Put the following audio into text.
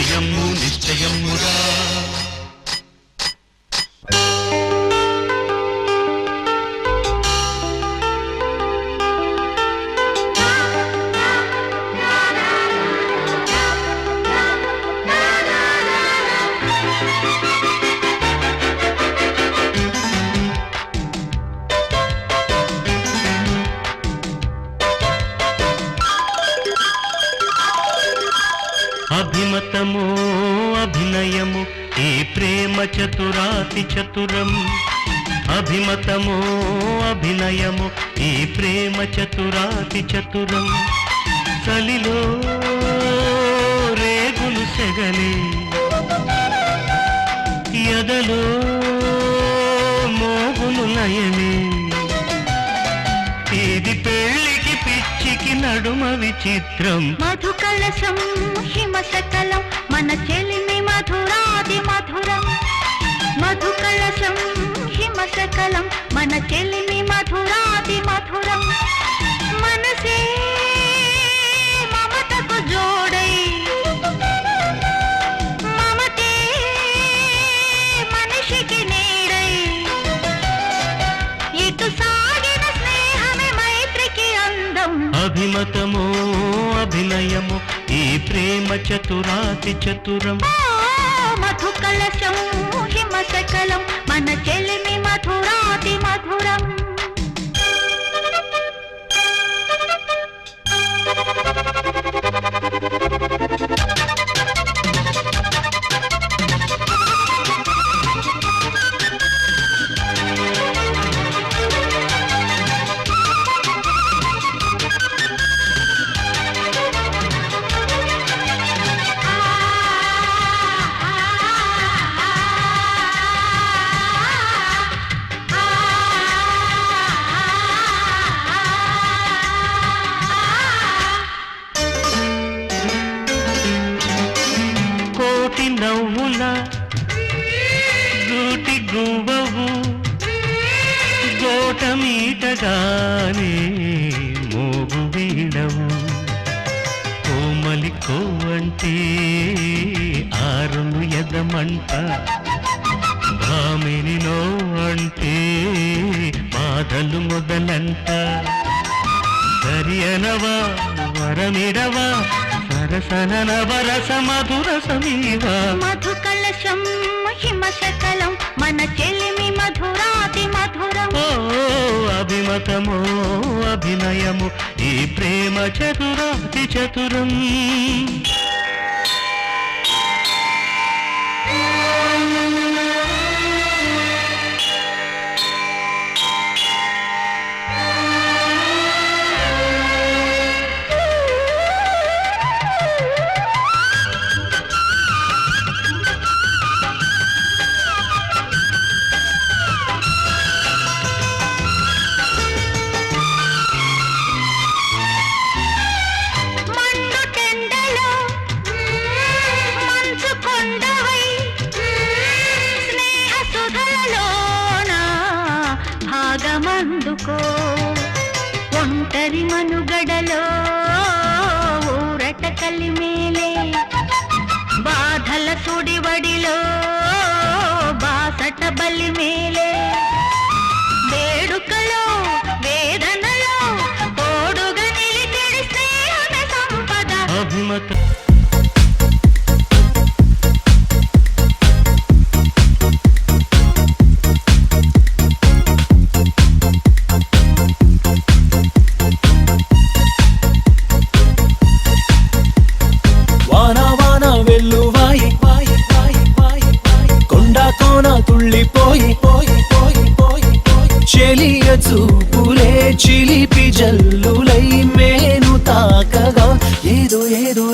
నిశ్చయము నిశ్చయమురా. అభిమతమో అభినయము ఈ ప్రేమ చతురాతి చతురం. అభిమతమో అభినయము ఈ ప్రేమ చతురాతి చతురం. చలిలో రేగులు సెగలే ఎదలో మోగులు నయమే. నడుమ విచిత్రం మధు కలశం హిమ సకలం మన చెలిమి మధురాది మధురం. మధు కలశం హిమ సకలం మన చెలిమి మధురాది మధురం. అభిమతము అభినయము ఈ ప్రేమ చతురాతి చతురం. మధు కలశం హిమ సకలం మన చెలిమి మధురాతి మధురం. నవ్వుల గూటి గువ్వవు. గోటమీటగానే మోగు వీడవు. కోమలి కోవంటే ఆరును ఎదమంట. భామినిలో అంటే బాధలు మొదలంట. సరియనవా వరమిడవా? సరసనన వరస మధుర సమీవా? మన చెలిమి మధురాతి మధురం. ఓ అభిమతమో అభినయము ఈ ప్రేమ చతురాతి చతురం. కోన తుళ్ళిపోయి పోయి పోయి పోయి పోయి చెలియ చూపులే చిలిపి జల్లులై మేను తాకగా ఏదో ఏదో